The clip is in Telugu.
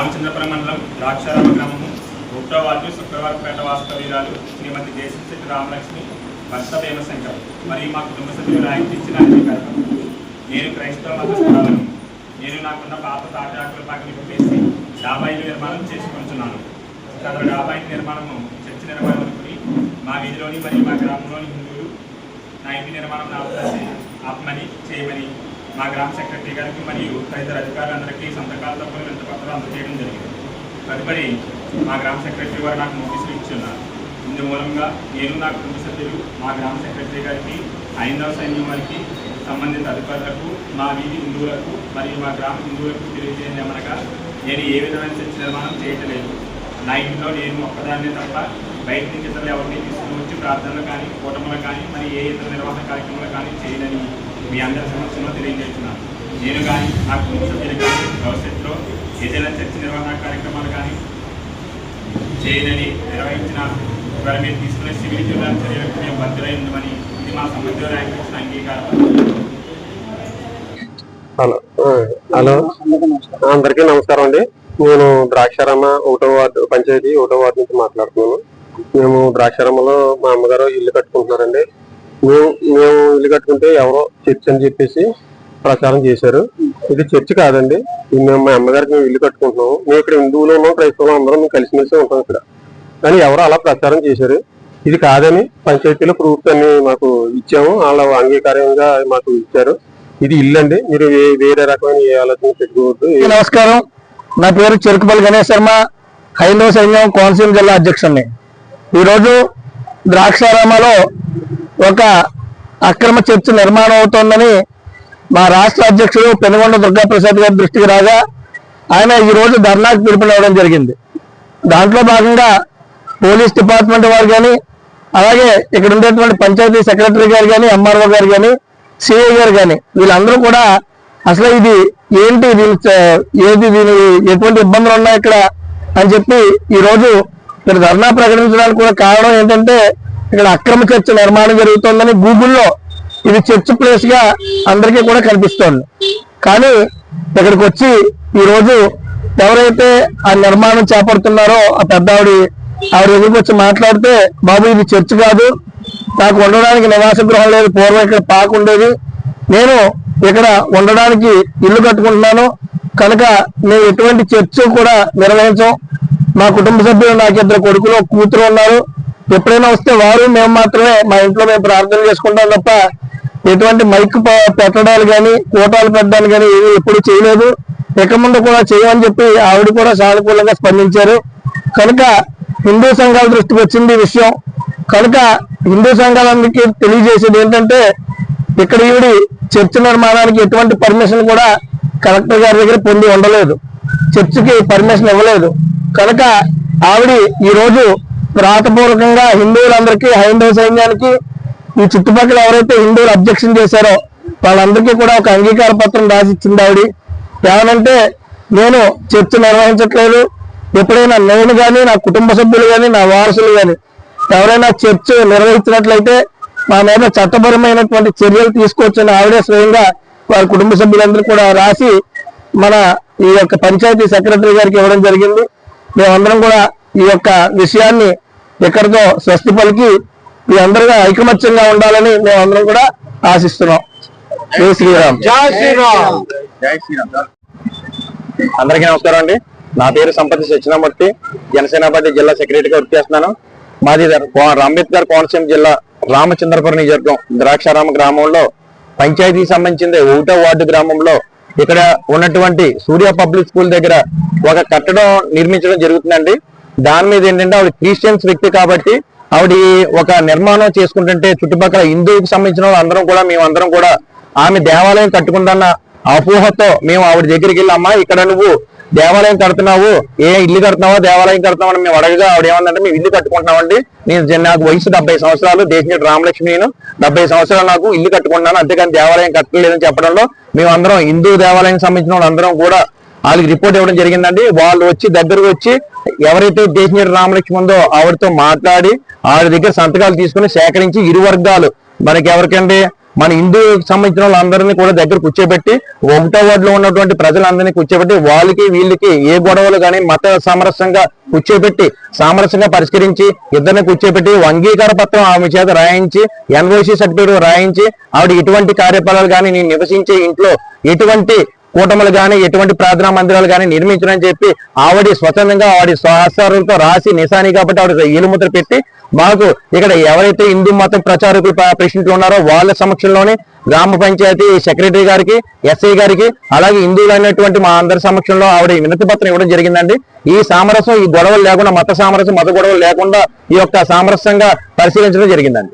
రామచంద్రపురం మండలం ద్రాక్షారామ గ్రామము ఒకటో వార్డు శుక్రవారపేట వాస్తవీరాలు శ్రీమతి దేశశెట్టి రామలక్ష్మి భర్త భీమశంకర్ మరియు మా కుటుంబ సభ్యులు ఆయన ఇచ్చిన అంగీకారం నేను క్రైస్తవ మతస్థురాలను. నేను నాకున్న పాత తాటాకుల పాకని నింపేసి డాబాయిలు నిర్మాణం చేసుకుంటున్నాను. సదరు డాబాయి నిర్మాణము చర్చి నిర్మాణం అనుకుని మా వీధిలోని మరియు మా గ్రామంలోని హిందువులు నా ఇంటి నిర్మాణం నాకు ఆపమని చేయమని మా గ్రామ సెక్రటరీ గారికి మరియు తదితర అధికారులందరికీ సంతకాలతో కొన్ని రెండు పత్రాలు అందజేయడం జరిగింది. తదుపరి మా గ్రామ సెక్రటరీ వారు నాకు నోటీసులు ఇచ్చున్నారు. ఇందు మూలంగా నేను నా కుటుంబ సభ్యులు మా గ్రామ సెక్రటరీ గారికి ఐందవ సైన్యం వారికి సంబంధిత అధికారులకు మా వీధి హిందువులకు మరియు మా గ్రామ హిందువులకు తెలియజేయడం ఏమనగా నేను ఏ విధమైన చర్చ నిర్మాణం చేయట్లేదు. నా ఇంట్లో నేను ఒక్కదాన్నే తప్ప బయట నుంచి ఇతరులు ఎవరిని తీసుకుని వచ్చి ప్రార్థనలు కానీ కూటములు కానీ మరి ఏ ఇతర నిర్వహణ కార్యక్రమాలు కానీ చేయదని మీ అందరి సమక్షంలో తెలియజేస్తున్నాను. నేను కానీ నా కుటుంబ సభ్యులు కానీ భవిష్యత్తులో ఏదైనా చర్చ నిర్వహణ కార్యక్రమాలు కానీ చేయనని నిర్వహించిన ఇవాళ మీరు తీసుకునే సివిల్ జిల్లా చర్యలకు మేము బద్దులై ఉందని ఇది మా సంబంధిత ర్యాంక్ ఇచ్చిన అంగీకారం. Hello hello. అందరికీ నమస్కారం అండి. నేను ద్రాక్షారామ ఒకటో వార్డు పంచాయతీ ఒకటో వార్డు నుంచి మాట్లాడుతున్నాను. మేము ద్రాక్షారామలో మా అమ్మగారు ఇల్లు కట్టుకుంటున్నారండి. మేము మేము ఇల్లు కట్టుకుంటే ఎవరో చర్చ్ అని చెప్పేసి ప్రచారం చేశారు. ఇది చర్చ్ కాదండి. మేము మా అమ్మగారికి మేము ఇల్లు కట్టుకుంటున్నాము. మేము ఇక్కడ హిందువులు ఉన్నాం క్రైస్తవులు అందరం మేము కలిసిమెలిసి ఉంటాం ఇక్కడ. కానీ ఎవరో అలా ప్రచారం చేశారు. ఇది కాదని పంచాయతీలో ప్రూఫ్ అన్ని మాకు ఇచ్చాము. వాళ్ళ అంగీకారంగా మాకు ఇచ్చారు. ఇది ఇల్లు అండి. మీరు వే- వేరే రకమైన ఏ ఆలోచన పెట్టుకోవద్దు. నమస్కారం. నా పేరు చెరుకుపల్లి గణేష్ శర్మ హైందవ సైన్యం కోనసీమ జిల్లా అధ్యక్షుడిని. ఈరోజు ద్రాక్షారామలో ఒక అక్రమ చర్చ నిర్మాణం అవుతోందని మా రాష్ట్ర అధ్యక్షుడు పెనుగొండ దుర్గాప్రసాద్ గారి దృష్టికి రాగా ఆయన ఈరోజు ధర్నాకు పిలుపునివ్వడం జరిగింది. దాంట్లో భాగంగా పోలీస్ డిపార్ట్మెంట్ వారు కానీ అలాగే ఇక్కడ ఉండేటువంటి పంచాయతీ సెక్రటరీ గారు కానీ ఎంఆర్ఓ గారు కానీ సిఐ గారు కానీ వీళ్ళందరూ కూడా అసలు ఇది ఏంటి దీని ఏది దీని ఎటువంటి ఇబ్బందులు ఉన్నాయి ఇక్కడ అని చెప్పి ఈరోజు ఇక్కడ ధర్నా ప్రకటించడానికి కూడా కారణం ఏంటంటే ఇక్కడ అక్రమ చర్చ నిర్మాణం జరుగుతోందని గూగుల్లో ఇది చర్చ్ ప్లేస్గా అందరికీ కూడా కనిపిస్తోంది. కానీ ఇక్కడికి వచ్చి ఈరోజు ఎవరైతే ఆ నిర్మాణం చేపడుతున్నారో ఆ పెద్ద ఆవిడ ఆవిడ ఎదురుకు వచ్చి మాట్లాడితే బాబు ఇది చర్చ్ కాదు. నాకు ఉండడానికి నివాస గృహం లేదు. పూర్వం ఇక్కడ పాక ఉండేది. నేను ఇక్కడ ఉండడానికి ఇల్లు కట్టుకుంటున్నాను. కనుక మేము ఎటువంటి చర్చ కూడా నిర్వహించం. మా కుటుంబ సభ్యులు నాకు ఇద్దరు కొడుకులు కూతురు ఉన్నారు. ఎప్పుడైనా వస్తే వారు మేము మాత్రమే మా ఇంట్లో మేము ప్రార్థన చేసుకుంటాం తప్ప ఎటువంటి మైక్ పెట్టడాలు కానీ కూటాలు పెట్టడాలు కానీ ఏవి ఎప్పుడు చేయలేదు. ఇక ముందు కూడా చేయమని చెప్పి ఆవిడ కూడా సానుకూలంగా స్పందించారు. కనుక హిందూ సంఘాల దృష్టికి వచ్చింది ఈ విషయం. కనుక హిందూ సంఘాలందరికీ తెలియజేసేది ఏంటంటే ఇక్కడ ఈవిడి చర్చ్ నిర్మాణానికి ఎటువంటి పర్మిషన్ కూడా కలెక్టర్ గారి దగ్గర పొంది ఉండలేదు. చర్చికి పర్మిషన్ ఇవ్వలేదు. కనుక ఆవిడ ఈరోజు వ్రాతపూర్వకంగా హిందువులందరికీ హైందవ సైన్యానికి ఈ చుట్టుపక్కల ఎవరైతే హిందువులు అబ్జెక్షన్ చేశారో వాళ్ళందరికీ కూడా ఒక అంగీకార పత్రం రాసిచ్చింది ఆవిడ. ఏమనంటే నేను చర్చ నిర్వహించట్లేదు. ఎప్పుడైనా నేను కానీ నా కుటుంబ సభ్యులు కానీ నా వారసులు కానీ ఎవరైనా చర్చ నిర్వహించినట్లయితే మా మీద చట్టపరమైనటువంటి చర్యలు తీసుకోవచ్చని ఆవిడే స్వయంగా వారి కుటుంబ సభ్యులందరూ కూడా రాసి మన ఈ యొక్క పంచాయతీ సెక్రటరీ గారికి ఇవ్వడం జరిగింది. మేమందరం కూడా ఈ యొక్క విషయాన్ని ఇక్కడితో స్వస్తి పలికి మీ అందరూ ఐకమత్యంగా ఉండాలని మేమందరం కూడా ఆశిస్తున్నాం. జై శ్రీరామ్. జై శ్రీరామ్. అందరికీ నమస్కారం అండి. నా పేరు సంపతి సత్యనామూర్తి జనసేన పార్టీ జిల్లా సెక్రటరీగా వర్క్ చేస్తున్నాను. మాది అంబేద్కర్ కోనసీమ జిల్లా రామచంద్రపురం నియోజకవర్గం ద్రాక్షారామ గ్రామంలో. పంచాయతీకి సంబంధించింది ఒకటో వార్డు గ్రామంలో ఇక్కడ ఉన్నటువంటి సూర్య పబ్లిక్ స్కూల్ దగ్గర ఒక కట్టడం నిర్మించడం జరుగుతుందండి. దాని మీద ఏంటంటే ఆవిడ క్రిస్టియన్స్ వ్యక్తి కాబట్టి ఆవిడ ఒక నిర్మాణం చేసుకుంటుంటే చుట్టుపక్కల హిందువుకి సంబంధించిన వాళ్ళు అందరం కూడా మేమందరం కూడా ఆమె దేవాలయం కట్టుకుందన్న అపోహతో మేము ఆవిడ దగ్గరికి వెళ్ళామా ఇక్కడ నువ్వు దేవాలయం కడుతున్నావు ఏ ఇల్లు కడుతున్నావో దేవాలయం కడుతున్నావు అని మేము అడగగా ఆవిడ ఏమందంటే మేము ఇల్లు కట్టుకుంటున్నామండి నేను నాకు వయసు డెబ్బై సంవత్సరాలు దేశం రామలక్ష్మి నేను డెబ్బై సంవత్సరాలు నాకు ఇల్లు కట్టుకుంటున్నాను అంతేకాని దేవాలయం కట్టలేదని చెప్పడంలో మేము అందరం హిందూ దేవాలయం సంబంధించిన వాళ్ళందరం కూడా వాళ్ళకి రిపోర్ట్ ఇవ్వడం జరిగిందండి. వాళ్ళు వచ్చి దగ్గరకు వచ్చి ఎవరైతే దేశం రామలక్ష్మి ఉందో ఆవిడతో మాట్లాడి ఆవిడ దగ్గర సంతకాలు తీసుకుని సేకరించి ఇరు వర్గాలు మనకి ఎవరికండి? మన హిందూ సంబంధించిన వాళ్ళందరినీ కూడా దగ్గర కూర్చోబెట్టి ఒకటో వార్డులో ఉన్నటువంటి ప్రజలందరినీ కూర్చోబెట్టి వాళ్ళకి వీళ్ళకి ఏ గొడవలు కానీ మత సామరస్యంగా కూర్చోబెట్టి సామరస్యంగా పరిష్కరించి ఇద్దరిని కూర్చోబెట్టి అంగీకార పత్రం ఆమె చేత రాయించి ఎన్ఓసి సర్టిఫికేట్ రాయించి ఆవిడ ఎటువంటి కార్యపాలలు కానీ నేను నివసించే ఇంట్లో ఎటువంటి కూటములు కానీ ఎటువంటి ప్రార్థనా మందిరాలు కానీ నిర్మించడం చెప్పి ఆవిడ స్వచ్ఛందంగా ఆవిడ సహస్రాలతో రాసి నిశాని కాబట్టి ఆవిడ ఏలుముద్ర పెట్టి మాకు ఇక్కడ ఎవరైతే హిందూ మతం ప్రచారకులు ప్ర- ప్రెసిడెంట్లు ఉన్నారో వాళ్ళ సమక్షంలోనే గ్రామ పంచాయతీ సెక్రటరీ గారికి ఎస్ఐ గారికి అలాగే హిందువులైనటువంటి మా అందరి సమక్షంలో ఆవిడ వినతి పత్రం ఇవ్వడం జరిగిందండి. ఈ సామరస్యం ఈ గొడవలు లేకుండా మత సామరస్యం మత గొడవలు లేకుండా ఈ యొక్క సామరస్యంగా పరిశీలించడం జరిగిందండి.